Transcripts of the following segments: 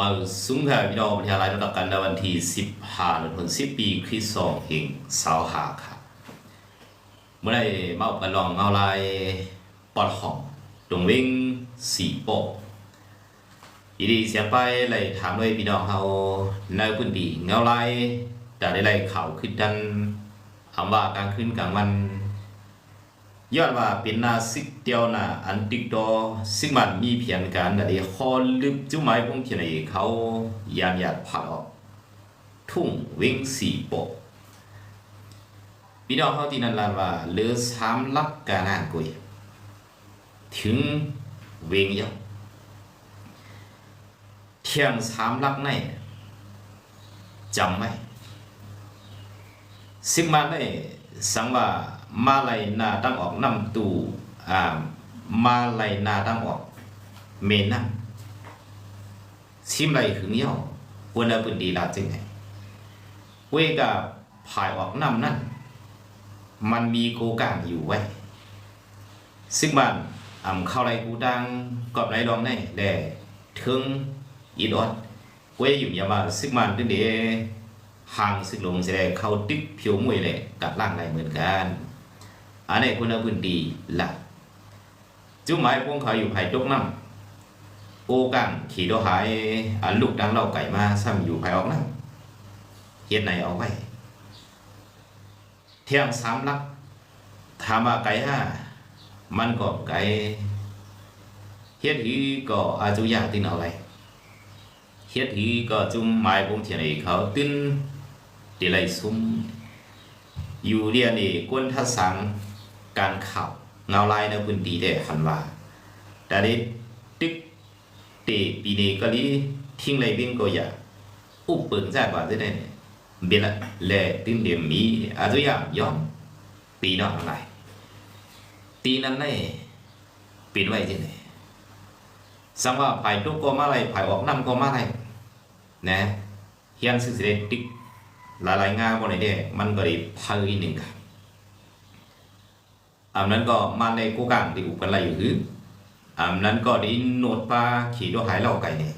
มาซุ้มแผ่พี่น้องประเทศไทยประกันในวันที่15เดือน10ปีคริสต์ศักราชแห่งสาวหาค่ะ เมื่อไรมาอุปลองเงาลายปอดห้องตรงวิ่งสีโปะอีดีเสียไปเลยถามด้วยพี่น้องเฮาในพื้นที่เงาลายแต่ได้ไล่ข่าวขึ้นดันคำว่ากลางคืนกลางวัน ยอดว่าเป็นนาซิกเดียวนาอันติกดอซึ่งมันมีเพียงการแต่ฮอลลึบจุ้ไม้พงเพียงเขายามหยาดผ่าออก ทุ่งวิ่งสี่โปะพี่น้องเขาที่นั่นลานว่าเหลือสามลักการอ่านกุยถึงเวงยาเที่ยงสามลักในจำไหมซึ่งมันได้สังว่า มาไลยนาตั้งออกนำตูอ่ามาไลยนาตั้งออกเมนังชิมไรถึงเยี่ยววันละปืนดีลาจึงไงเวกับผายออกนำนั่นมันมีโกกางอยู่ไว้ ซึ่งมันอ่ำเข้าไรกูดังกอบไรลองได้แด่ถึงอีดอดเวอยู่อย่ามาซึ่งมันตึงเดห่างซึ่งลงแสดงเข้าติ๊กผิวมวยเลยกับร่างไรเหมือนกัน อันนี้คุณพื้นดีละจุ่มไม้พวกเขาอยู่ภายตกน้ำโอกังขี่ดอหายอันลูกดังเล่าไก่มาซ้ำอยู่ภายออกน้ำเฮ็ดไหนเอาไว้ เที่ยงสามลักถามว่าไก่ห้ามันก็ไก่เฮ็ดหีก็อาจุยาตินเอาไรเฮ็ดหีก็จุ่มไม้พวกเทียนเขาติ้นเดลัยซุ่มอยู่เรียนนี่กวนทัสัง การเข่าเงาลายในพื้นที่แต่หันว่าแต่ได้ตึกเตปีนี้ก็ลีทิ้งไรวิ่งก็อย่าอุปเปิงจกว่าจะได้เนี่ยเบลแลติ้งเดียมมีอาจุยามยอมปีนอกอะไรตีนั้นได้ปิดไว้ที่ไหนสังว่าภายทุกก็มาไรภายออกน้ำก็มาไรนะเฮียนสื่อเสด็จติ๊กหลายๆงานบนไหนเด้มันก็ได้พายหนึ่งครับอัน นั้นก็มาในกูกังที่อุปกันไรอยู่คืออันนั้นก็ได้โนดปลาขี่ด้วยหายเล่าไก่เนี่ย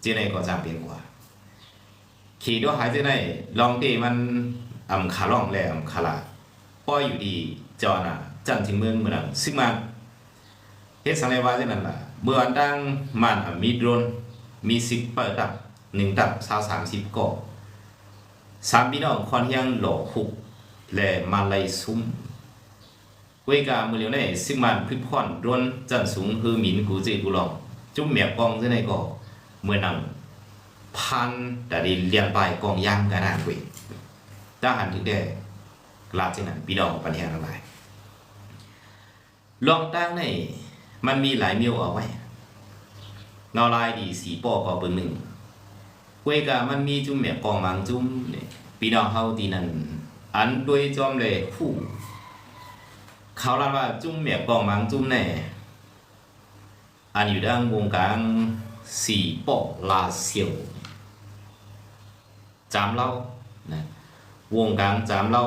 เจ้าไหนก็จำเป็นกว่า ขี่ด้วยหายเจ้าไหนลองตีมันอ่ำขาล่องแหลมขาลาป้อยอยู่ดีจอน่ะจันทิงเมืองเมืองซึ่งมันเฮ็ดสังเกตว่าเจ้านั้นล่ะเมื่ออันตั้งมันมีโดรนมีสิบเปิดดับหนึ่งดับสาวสามสิบก่อสามพี่น้องคอนเฮียงหล่อหุกและมาลายซุ้ม กวยกามือเหลียวในสิมันพิพอนร้นจันสูงคือหมินกูจีกูลองจุ่มเมียกองเส้นในก็เมื่อนังพันแต่ดีเรียนไปกองย่างกันนานกวยาหันถึงได้ลาเช่นนั้นพี่น้องปัญหาอะไรหลองตั้งในมันมีหลายเมียวเอาไว้เงาลายดีสีปอกอเบิ่งหนึ่งกวยกามันมีจุ่มเมียกองมังจุ่มพี่น้องเฮาตีนั้นอันด้วยจอมเลยผู้ เขาเล่าว่าจุ้มเมียกองมังจุ้มแน่อันอยู่ด้านวงการสีปอกลาเซียวจามเล่านะวงการจามเล่า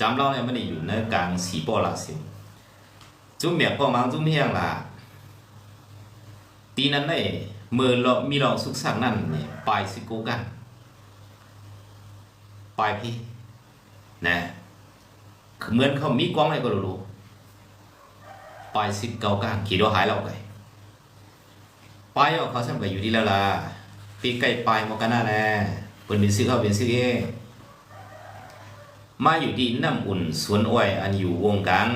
จามเล่าเนี่ยมันอยู่ในกลางสีปอกลาเซียวจุ้มเมียกองมังจุ้มเฮียงล่ะตีนั้นได้เมื่อเรามีลองสุกสักนั่นเนี่ยปลายสิโกกันปลายพี่นะ เหมือนเขามีกล้องอะไรก็รู้ปลายสิบเก้ากลางขี่รถหายเราไปปลายเขาสั่งไปอยู่ที่แล้วล่ะปีใกล้ปลายมกันน่าแน่เปิดเป็นซื้อเข้าเป็นซื้อเองมาอยู่ที่น้ำอุ่นสวนอ้อยอันอยู่วงกลาง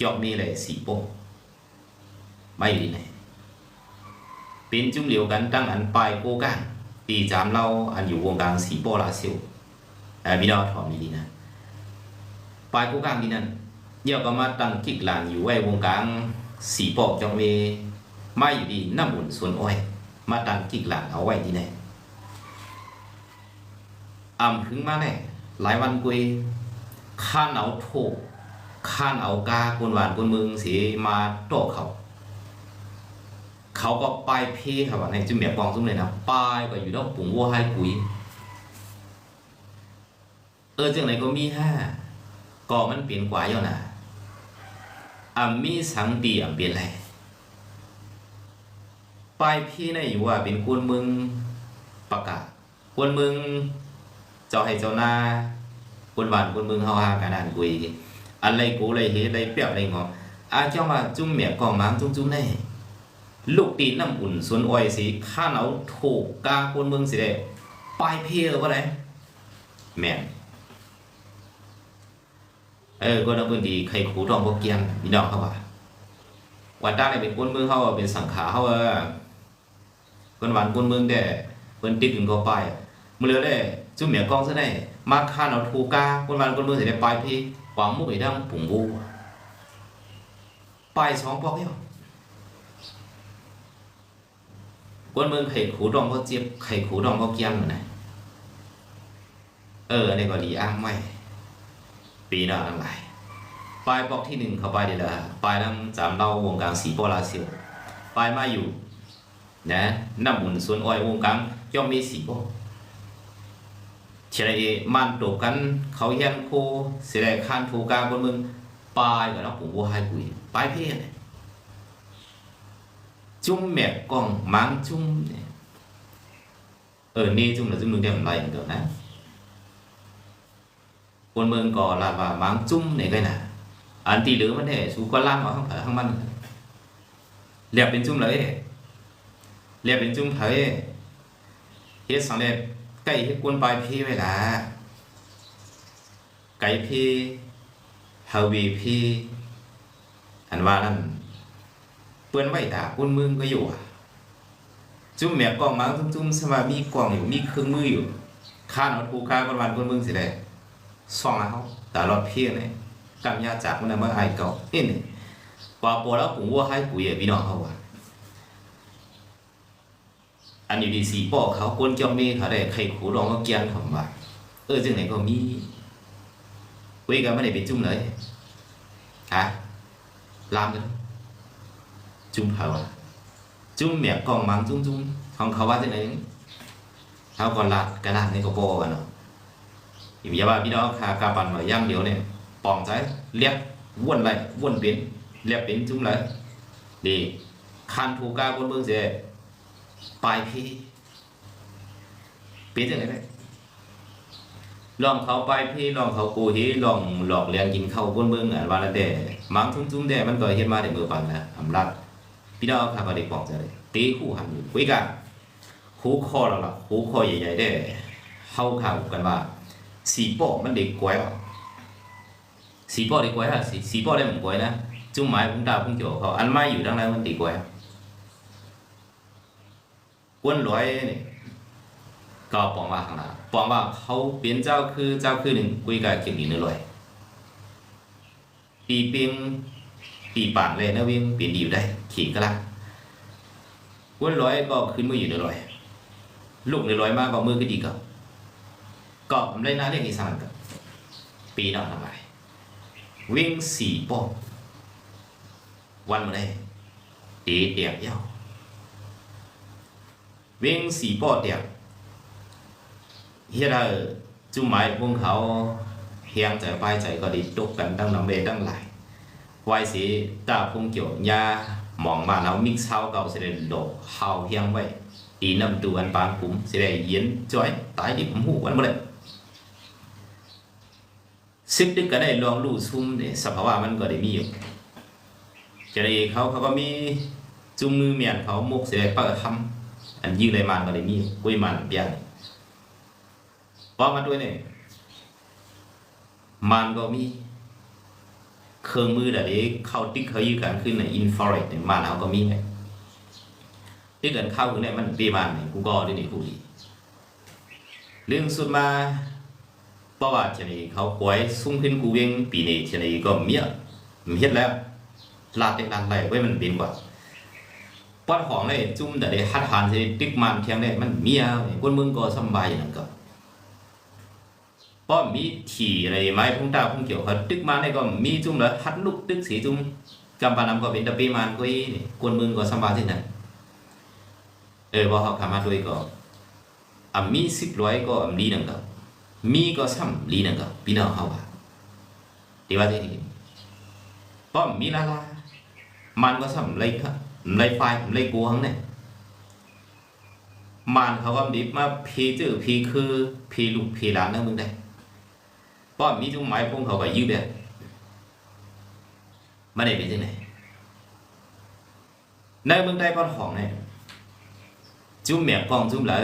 จอบมีเลยสีโป๊มาอยู่ที่ไหนเป็นจุ่มเหลียวกันตั้งอันปลายโกกลางตีจามเราอันอยู่วงกลางสีโปลาซิวแต่พี่น้องถอมดีนะ ปลายกูกลางที่นั่นเดี๋ยวก็มาตั้งกิกหลานอยู่ไว้วงกลางสีปอกจองเวมาอยู่ดีน้ำอุ่นสวนอ้อย มาตั้งกิกหลานเอาไว้ที่ไหนอ่ำถึงมาแน่หลายวันกุยข้านเอาโถกข้านเอากากวนหวานกวนมึงสีมาโตเขาเขาก็ป้ายเพครับว่าในจุ่มเมียกองซุ้มเลยนะป้ายก็อยู่ดอกปุ๋งวัวให้กุยเออจังไหนก็มีห้า ก็มันเปลี่ยนกว่าอยู่นะอ่ำมีสังตีอ่ำเปลี่ยนไรปลายพี่นี่อยู่ว่าเป็นคนมืองประกาศคนมืองเจ้าให้เจ้าหน้าคนบ้านคนมืองเฮาหากันอ่านกุยอะไรกูอะไรเฮอะไรเปียบอะไรงออาเจ้ามาจุ่มเมียกองมางจุ่มจุ่มแน่ลูกตีน้ำอุ่นสวนอ้อยสิข้าเอาถูกกาคนมืองสิได้ปลายพี่หรือว่าไรแม่น เออก็นับพื้นดีใครขู่รองพวกเกียงพี่น้องเขาว่าวัดด้านในเป็นคนเมืองเขาอะเป็นสังขาเขาอะคนหวานคนเมืองแต่เพิ่นติดถึงก็ไปมือเหลือได้จุ่มเหมียกองซะได้มาคานเอาทูกาคนหวานคนเมืองสิได้ไปพี่กวางมุ้ยดังปุ่งบูไปสองปอกเดียวคนเมืองไข่ขูดองเขาเจี๊ยบไข่ขูดองเขาเกียงนะเอออันก็ดีอ้างไม่ ปีหน้าทั้งหลายปลายบล็อกที่หนึ่งเขาไปเดี๋ยวละปลายนั้นจำเล่าวงการสีโปลาเซียปลายมาอยู่นะน้ำหมุนส่วนอ้อยวงการย่อมมีสีโปเชลยมันตกกันเขาเฮียนโคเสียดข้านถูกกลางบนมืองปลายกับน้องปู่บัวไฮกุยปลายเพศเนี่ยจุ่มแมกกล้องมังจุ่มเนี่ยเออนี่จุ่ม là จุ่มมึงได้มันไรอย่างเดียวนะ คนเมืองก่อลาว่ามังจุ่มเนี่ยก็นะอันที่เหลือมันเนี่ยสูก็ล่างเอาข้างเผยข้างมันเรียบเป็นจุ่มเลยเรียบเป็นจุ่มเผยเฮ็ดสังเร็จใกล้เฮ็ดกวนปลายพี่เวลาไก่พี่เฮาวีพี่อันว่านั่นเปื้อนไว้ตาปุ้นมึงก็อยู่อะจุ่มแมบกล้องมังจุ่มๆสมามีกล้องอยู่มีเครื่องมืออยู่ข้านเอาถูกค้าวันวันปุ้นมึงสิได้ ส่องเอาตลอดพี่เนี่ย cảm giác chặt nó mới ai cầu in này và bộ đó cũng mua hai củi ở bên đó không à anh đi xì bỏ เขา quân cho mi เขาได้ใครขู่รองก็เกียนผมว่าเออจึงไหนก็มีคุยกันไม่ได้ไปจุ่มเลยฮะลามกันจุ่มเขาจุ่มเมียกองมังจุ่มจุ่มของเขาว่าจึงไหนเขา còn lạt cái lạt này có bộ vào nó thì bây giờ video khá cả bạn mà giam điều này ปองใจเรียกว่นไรว่นเป็นเรียกเป็นจุ้มเลดีคันถูกกาบนเมืองเสียปลายพี่เป็นยังไงไหมลองเขาไปพี่ลองเขากูฮีลองหลอกเลี้ยงกินข้าวบนเมืองอะวันละแต่มังทุ่มจุ้มแต่มันก็เฮ็ดมาได้มือปันนะอำรัดพี่น้องครับก็ได้บอกจะเลยตีคู่หันคุยกันคู่คอเราล่ะคู่คอใหญ่ๆได้เข้าข่าวกันว่า สีโป้มันเด็กกวยอะ xí bỏ đi quay hả xí xí bỏ đây một quay nè chung máy cũng đào cũng chỗ họ ăn mai อยู่ดังนั้นมันตีกวยกวนรวยนี่ก็ปองว่าข้างหน้าปองว่าเขาเป็นเจ้าคือเจ้าคือหนึ่งกุยกับเกี่ยวกับรวยปีเปียงปีป่านเลยนะเวียงเปลี่ยนดีอยู่ได้ขี่ก็ละกวนรวยก็ขึ้นมืออยู่ในรวยลูกในรวยมากก็มือก็ดีก็ก็ทำได้นะเรียกอีสานกับ ก็ผมเล่นนะเล่นอีสานก็ปีนอกทำไมวิ่งสี่ปอกวันมาได้เดีเดียบยาววิ่งสี่ปอกเดียบเฮียเราจุ่มหมายพวกเขาเฮียงใจไปใจก็ดีตกกันตั้งนำเวตั้งหลายไว้สิตาพุงเกี่ยวยามองมาเรามิกเช้าเก่าเสด็จโดเฮาเฮียงไว้ตีน้ำตัวอันปานกุ้มเสด็จเย็นจ้อยตายดิผมหูวันเมาเลย ซึกดึกก็ได้ลองรู้ซุ่มเนี่ยสภาวะมันก็ได้มีอยู่จะได้เขาเขาก็มีจุ่มมือเมียนเขามุกเสียปิดคำอันยื้อเลยมันก็ได้มีกุ้ยมันเปียงบอกมาด้วยเนี่ยมันก็มีเครื่องมือแต่เด็กเข้าติ๊กเขายื้กันขึ้นในอินฟราเรดเนี่ยมันเขาก็มีไงติ๊กกันเข้าคือเนี่ยมันปีมันเนี่ยกูก็ได้เนี่ยกูดีเรื่องสุดมา เพราะว่าทีนี้เขาป่วยสุ่มขึ้นกูเวียงปีนี้ทีนี้ก็เมียมีเฮ็ดแล้วลาเต็งลานไหลไว้มันเป็นกว่าปอดของเลยจุ่มแต่ได้ฮัดหานสิติ๊กมันเทียงได้มันเมียคนมึงก็สบายอย่างนั้นก็เพราะมีถี่อะไรไม้พุ่งตาพุ่งเกี่ยวเขาตึกมาได้ก็มีจุ่มแล้วฮัดลูกตึกสีจุ่มกำปานำก็เป็นตะปีมันก็อีนี่คนมึงก็สบายที่นั่นเออบ่เขาขามาด้วยก็อะมีสิบร้อยก็อะมีนึ่งก็ มีก็ซ้ำลีนึงก็พี่น้องเขาว่าดีว่าที่ป้อมมีลาลามันก็ซ้ำเลยครับเลยไฟเลยกูหังเนี่ยมันเขาก็ดิบมาพีจื้อพีคือพีลูกพีหลานนั่นมึงได้ป้อมมีจุงหมายพงเขาก็ยืดเดียไม่ได้เป็นที่ไหนในเมืองใดป้อนของเนี่ยจุ่มเมียกองจุ่มเลย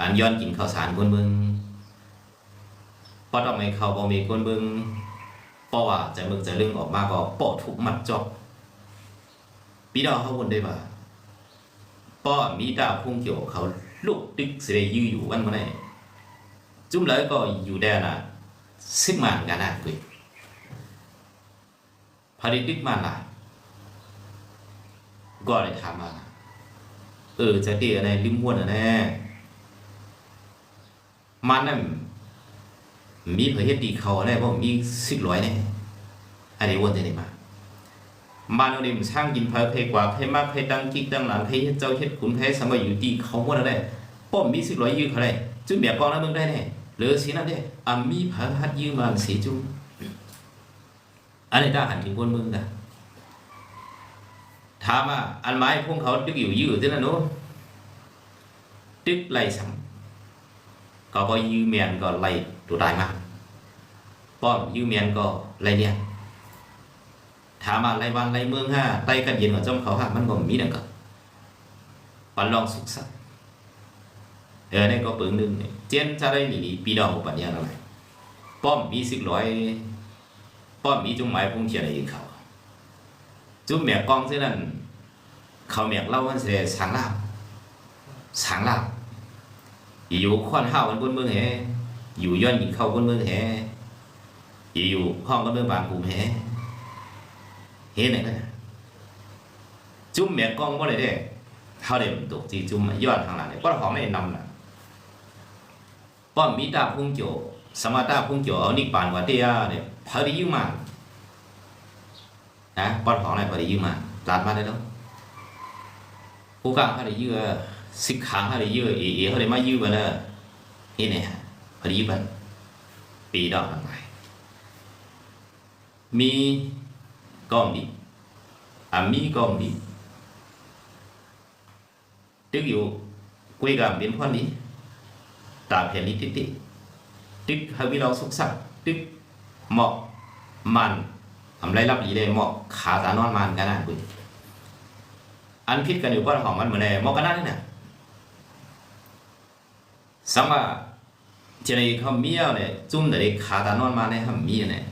อันย้อนกินข้าวสารคนเมือง ป้อต้องไมเขาบ่มีคนเมืองเพราะว่าใจมึงจะเรื่องออกมาก็ปอถูกมัดจอบพี่น้อเขาวนได้ว่าป้อมีตาพุ่งเกี่ยวเขาลูกตึกเสได็ยื้ออยู่วันมาไหนจุ่มเลยก็อยู่ได้น่ะสิบมันกันนะกุยพอดีตึกมันล่ะก็เลยถามมาเออจะเดียอะไรริมวนอะแน่มันนั่น มีเผยเฮ็ดดีเขาอะไรเพราะมีสิบร้อยแน่อันนี้วนจะได้มามันดิมช่างกินเพลเพกว่าเพมากเพดังกิกดังหลังเพเฮ็ดเจ้าเฮ็ดขุนเพสังว่าอยู่ดีเขาหมดแล้วได้ป้อมมีสิบร้อยยื้อเขาได้จุ่มเบียกองแล้วมึงได้แน่หรือสินั่นได้อ่ามีเพอฮัดยื้อมันสีจุ่มอันนี้ได้หันถึงคนมึงนะถามว่าอันไม้พวกเขาตึกอยู่ยื้อที่นั่นโน้ตึกไล่สัง ก็ก็ยื้อเมียนก็ไล่ตัวตายมากป้อมยื้อเมียนก็ไล่เนี่ยถามว่าไรวันไรเมืองห้าไต้กันเย็นกับจอมเขาห้ามันก็มีดังกับปันลองสุกสักเออนี่ก็เปิงหนึ่งเนี่ยเจนจะได้หนีปีดองปัญญาอะไรป้อมมีสิบร้อยป้อมมีจุงหมายพุ่งเขียนอะไรอีกเขาจุ่มแมกกองเส้นนั้นเขาแมกเล่าวันเสียสางลาบสางลาบ อยู่ขวันห้าวันบนเมืองแหอยู่ย้อนหญิงเข้าบนเมืองแหอยู่ห้องกันเมืองบางภูมิแหเห็นไหมนจุ่มเมียกองบ่ได้เด้เขาได้ตกที่จุ่มยอดทางหลังเนี่ยป้อนหอมไม่นำน่ะป้อนมีตาพุ่งโจสมาตาพุ่งโจเอานิปานกว่าเตียเนี่ยพอดียืมมานะป้อนหอมอะไรพอดียืมมาลาดมาได้แล้วผู้กลางเขาได้ยืม สิกขังขาเลยืเอเอเขาเลยมายื้อมาเนอะนี่เนี่ยพอดีบันปีดอกทั้งหลมีกองดีอะมีกองดีตึกอยู่กุ้ยกับเป็นพ่อนี้ตาแผ่นนี้ติติตึกฮาวิเราสุกสักตึกเหมาะมันทำไรรับดีเลยเหมาะขาตานอนมันกันนั่นกุณอันพิษกันอยู่ก็หอมมันเหมือนไงเหมาะกันนั่นนี่นะ này nè xong mà chỉ này không mía này chung để khá giá non màn này không mía này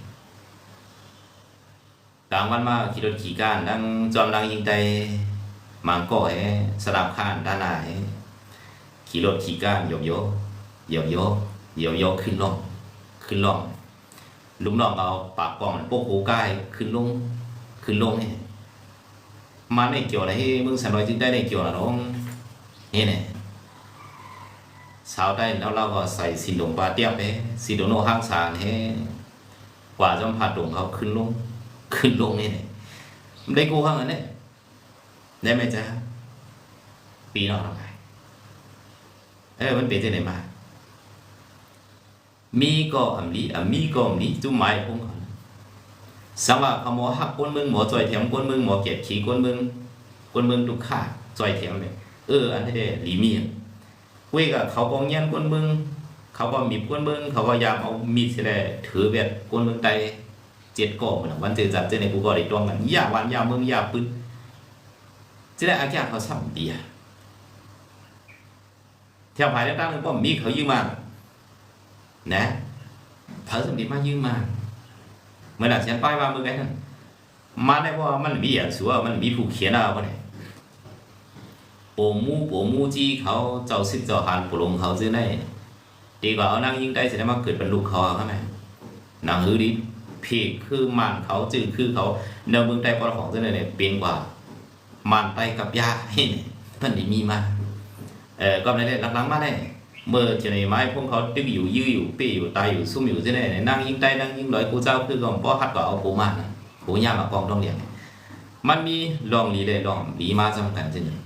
กลางวันมาขี่รถขี่การดังจอมดังยิงใจมังก็ให้สลับข้านด้านหน้าขี่รถขี่การโยกโยโยกโยโยกโยขึ้นลงขึ้นลงลุงน้องเอาปากกล้องโป๊กหูกายขึ้นลงขึ้นลงให้มาในเกี่ยวอะไรให้มึงสันน้อยจึงได้ในเกี่ยวนะน้องนี่เนี่ย สาวได้แล้วเราก็ใส่สีหลงปลาเตี้ยไปสีโดโนห้างสารให้กว่าจอมผัดดงเขาขึ้นลง ขึ้นลงนี่เนี่ยมันได้กูข้างนั้นเนี่ยได้ไหมจ๊ะปีนอกทำไงเออมันเป็นที่ไหนมา มีก็อำลีอะมีก็อำลีจุ่มไม้พงเขาสำหรับขโมยหักก้นมึงหมอจอยเถียมก้นมึงหมอเก็บขี้ก้นมึงก้นมึงทุกข้าจอยเถียมเนี่ยเอออันนี้เด้ลีมีอะ เว้ยกับเขากองเงี้ยนก้นมึง เขาก็มีก้นมึง เขาก็ยามเอามีดสิแลถือเบ็ดก้นมึงไต chết cổ mà วันเจอจับเจอในกูก็ได้ตรงกันยาวันยาเมืองย่าปืนจะได้อาแก่เขาสัมเดียเที่ยวภายตั้งนึงก็มีเขายืมมานะเพิ่มสมดีมายืมมาเมื่อหลังฉันป้ายว่าเมื่อไงนั้นมาได้ว่าะมันมีอะสัวมันมีผู้เขียนเอาไปเนี่ย ปู่มูปมูจีเขาเจ้าสิทธิ์เจ้าหานปู่ลงเขาซื้อได้ดีกว่าเอานั่งยิงได้เสร็จแล้วมาเกิดเป็นลูกคอเขาไหมนางฮือดีพีคือมันเขาจืดคือเขาเนื้อเมืองใต้ปอของเส้นเนี่ยเป็นกว่ามันไตกับยาให้เนี่ยมันได้มีมาเออก็ในเรื่องหลังๆมาได้เมื่อเจนไม้พวกเขาตึกอยู่ยื้ออยู่ปีอยู่ตายอยู่ซุ่มอยู่เส้นเนี่ยนั่งยิงใต้นั่งยิงลอยกูเจ้าคือก่อนป้อฮัดก็เอาปูมานะปูย่ามากองต้องเรียนมันมีลองลีเลยลองลีมาจำกันเช่นนี้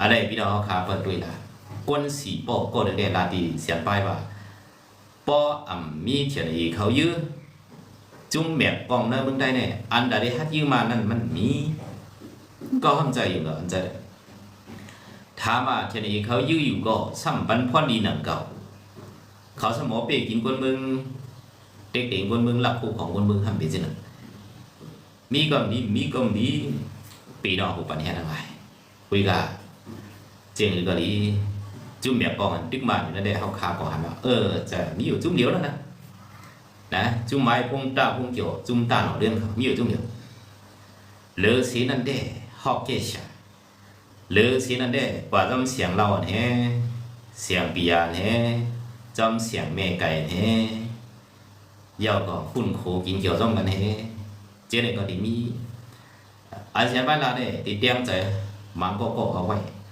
อะไรพี่น้องขาเปิดด้วยละก้นสีปอก็ได้ลาดีเสียนป้ายว่าปออ่ำมีเทียนอีเขายื้อ chúng mẹ còn nơi bên đây này anh đã đi hát như mà nên mình mi có không chạy อยู่เหรอใจถามว่าทีนี้เขายื้ออยู่ก็ซ้ำปันพ่อนดีหนังเก่า เขาสมอเปียกินคนมืองเด็กๆคนมืองหลักคู่ของคนมืองทำเป็นจังนั้นมีก็มีมีก็มีปีนอกหูปันแห่ทั้งหลายคุยกับ เจงหรือกะลีจุ่มแบบกองอันตึกมาอยู่นั่นแหละเขาคาก่อนหันว่าเออจะมีอยู่จุ่มเดียวแล้วนะนะจุ่มไม้พงตาพงเกี่ยวจุ่มตาหนอเรื่องเขามีอยู่จุ่มเดียวเหลือสีนั่นเด้ฮอกเกชาเหลือสีนั่นเด้ว่าจำเสียงเราเนี่ยเสียงปียาเนี่ยจำเสียงแม่ไก่เนี่ยยาวก็คุ้นโคกินเกี่ยวจ้องกันเนี่ยเจ๊เนี่ยก็ดีมีอาเซียนบ้านเราเนี่ยติดเตียมใจมังก็ก็เอาไว้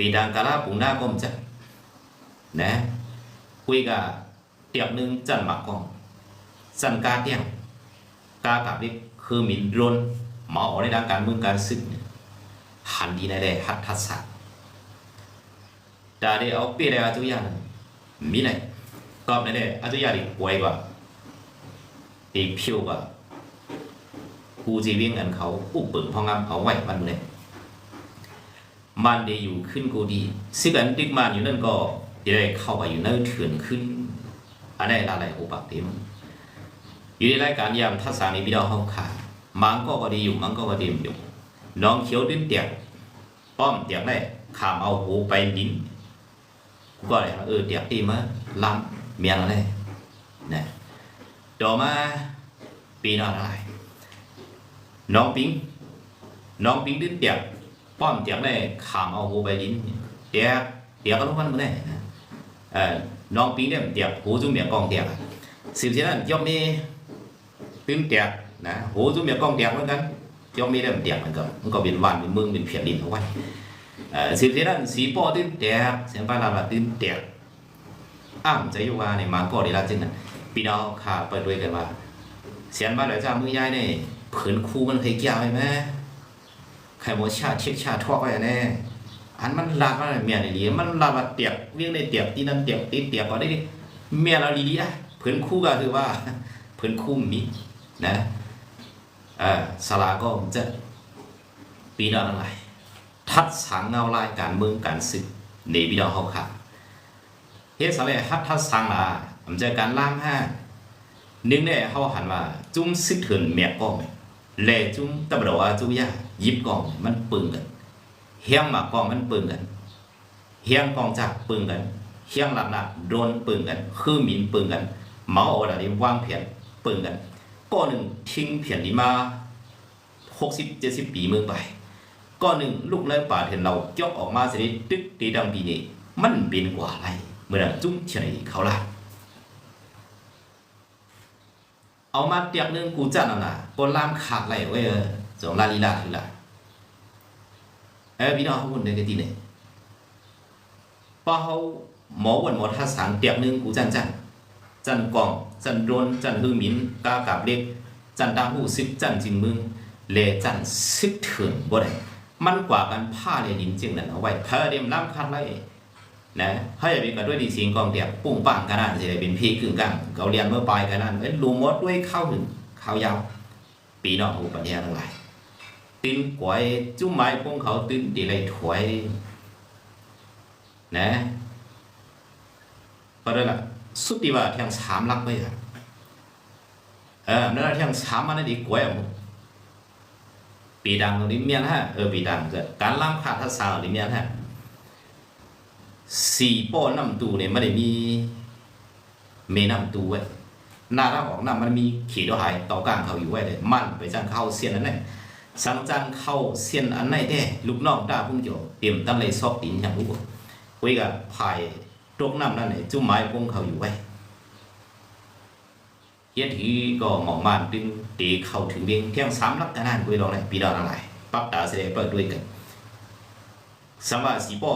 บ่อะไรเด้ก็แม่กองให้ได้านกินข้าวสารบนเมืองนี่นะเออเขาทำไปเจริญกันปีนอกของประเทศอะไรกุยกันที่ก็นี่ปอดของในมันตื่นเตียวอะไร hai cú có dùng nhầm xiên bài tỷ đàn cả la bùng đa công chất nè quy cả tiệp nương chân mặc con chân ca tiếng ca cả đi khư mình rôn mà ở đây đang การเมืองการศึกหันดีในได้หัดทัศน์แต่เดียเอาเปรียบอาจุยานมีไหนก็ในได้อาจุยาดีป่วยกว่าดีผิวกว่ากูจีเวียงอันเขาอุกเปิงพองามเอาไว้มันเลย มันได้อยู่ขึ้นกูดีซึ่งอันดิกมันอยู่นั่นก็ได้เข้าไปอยู่นั่นเถื่อนขึ้นอันได้ละลายอุปติมอยู่ในรายการยามทัศน์ในวิดีโอห้องขามังก็ก็ดีอยู่มังก็ก็ดีอยู่น้องเขียวดิ้นเตียกป้อมเตียกได้ขามเอาหูไปลิ้นกูก็เลยเออเตียกดีมาล้ำเมียนอะไรนะต่อมาปีนอะไรน้องปิงน้องปิงดิ้นเตียก ป้อมเตียกได้ขามเอาหูไปลิ้นเตียกเตียกก็รู้มันมันได้เออน้องปิงเนี่ยเตียกหูจุ่มเมียกองเตียกสิบเช่นนั้นย่อมมีตื้นเตียกนะหูจุ่มเมียกองเตียกเหมือนกันย่อมมีได้เตียกมันก็มันก็เป็นวันเป็นเมืองเป็นเพียดินเอาไว้เออสิบเช่นนั้นสีป้อตื้นเตียกเสียงปลาลาบตื้นเตียกอ้ามใจอยู่ว่าในมาก็ได้ละจึงนั้นพี่น้องขาเปิดด้วยกันว่าเสียนบ้านหลายจ้ามือยายเนี่ยผืนคูมันเคยเกี่ยวไหม ใครโมชาเช็คชาทั่วไปแน่อันมันลาดมาเมียนี่ดีมันลาดมาเตียบเวียงในเตียบที่นั่นเตียบตีเตียบก็ได้ดิเมียเราดีๆอะผืนคู่ก็คือว่าผืนคู่มีนะเออสลาก็จะปีนอะไรทัดสังเงาลายการเมืองการศึกในวิดีโอเขาค่ะเฮ็ดสำเร็จทัดทัดสังละมันจะการล่ามห้านึงเนี่ยเขาหันว่าจุ้มซึกเถินแม่กล้อง แลจุ้มตะบดว่าจุ้ยายิบกองมันปึงกันเฮียงหมากกองมันปึงกันเฮียงกองจากปึงกันเฮียงหลับหนักโดนปึงกัน คือหมินปึงกันเมาเอาอะไรวางเพียนปึงกันก็หนึ่งทิ้งเพียนนี้มาหกสิบเจ็ดสิบปีเมืองไปก็หนึ่งลูกเลยป่าเห็นเรายกออกมาสิตึกตีดังปีนี้มันเป็นกว่าอะไรเมื่อจุ้มเฉยเขาละ เอามาเตียกนึงกูจัดเอาน่ะปนลามขาดไหลเว้ยจงลาลีลาคือล่ะเอ้พี่น้องเขาคนเดียวกันทีเนี่ยพอเขาหมอวันหมอท่าสังเตียกนึงกูจันจันจันกอง จันโดนจันฮือหมินกากับเล็ก จันตาหูซึกจันจิงมึงเลจันซึกเถื่อนบ่ได้มันกว่ากันผ้าเลยดินจึงนั่นเอาไว้เธอเดมล้ำคัดไล่ นะให้ไปกันด้วยดีสิงกองเตียกปุ่งปังกันนั่นสิได้เป็นพี่กึ่งกลางเขาเรียนเมื่อปลายกันนั่นเอ้ยลูมดด้วยข้าวหนึ่งข้าวยาวปีนอกหูปัญญาทั้งหลายตื่นกวยจุ้มไม้พวกเขาตื่นดีเลยถวยนะก็ได้ละสุดที่ว่าเที่ยงสามลักไว้อะเออนั่นเที่ยงสามมันดีกวยอะปีดังตรงนี้เมียนฮะเออปีดังจะการล่ามขาดทัศน์ตรงนี้เมียนฮะ สี่ป้อน้ำตูเนี่ยไม่ได้มี เมน้ำตูไว้หน้าเราออกน้ำมันมีขีดเอาหายต่อกลางเขาอยู่ไว้เลยมันไปจังเข้าเสียนอันไหนสังจังเข้าเสียนอันไหนแท้ลูกน้องตาพุ่งโจเตรียมตั้งเลยซอกตีนอย่างรู้บ่คุยกับภายตกน้ำนั่นไหนจุ่มไม้พุ่งเขาอยู่ไว้เฮียทีก็หมองมันตึงตีเข้าถึงเบียงเที่ยงสามลักกันนั่นคุยลองเลยปีดอนอะไรปักตาเสด็จเปิดด้วยกันสำหรับสีป้อ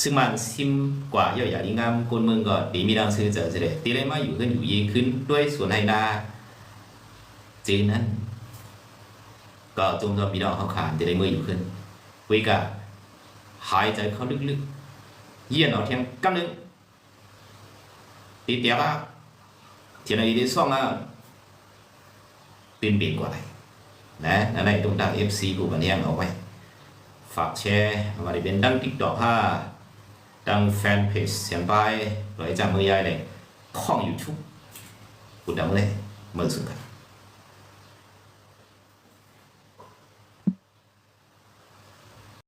ซึ่งมันซิมกว่าย่อยอย่างดีงามคนเมืองก็ดีมีดังซื้อเจอเสด็จตีเลยมาอยู่ขึ้นอยู่ยีขึ้นด้วยส่วนให้นาจีนนั้น ก็จงทำพี่น้องเขาขานจะได้มืออยู่ขึ้นวิกาหายใจเข้าลึกๆ เยี่ยนเอาเทียงกำนึงตีเตียบ้าทีนี้ดีซ่องอะเป็นเปลี่ยนกว่าไรนะอันไหนตรงดังเอฟซีกูกันเนี่ยเอาไว้ฝากแชร์มาได้เป็นดังติ๊กต็อกห้า ดังแฟนเพจเสียงไปหรือจำ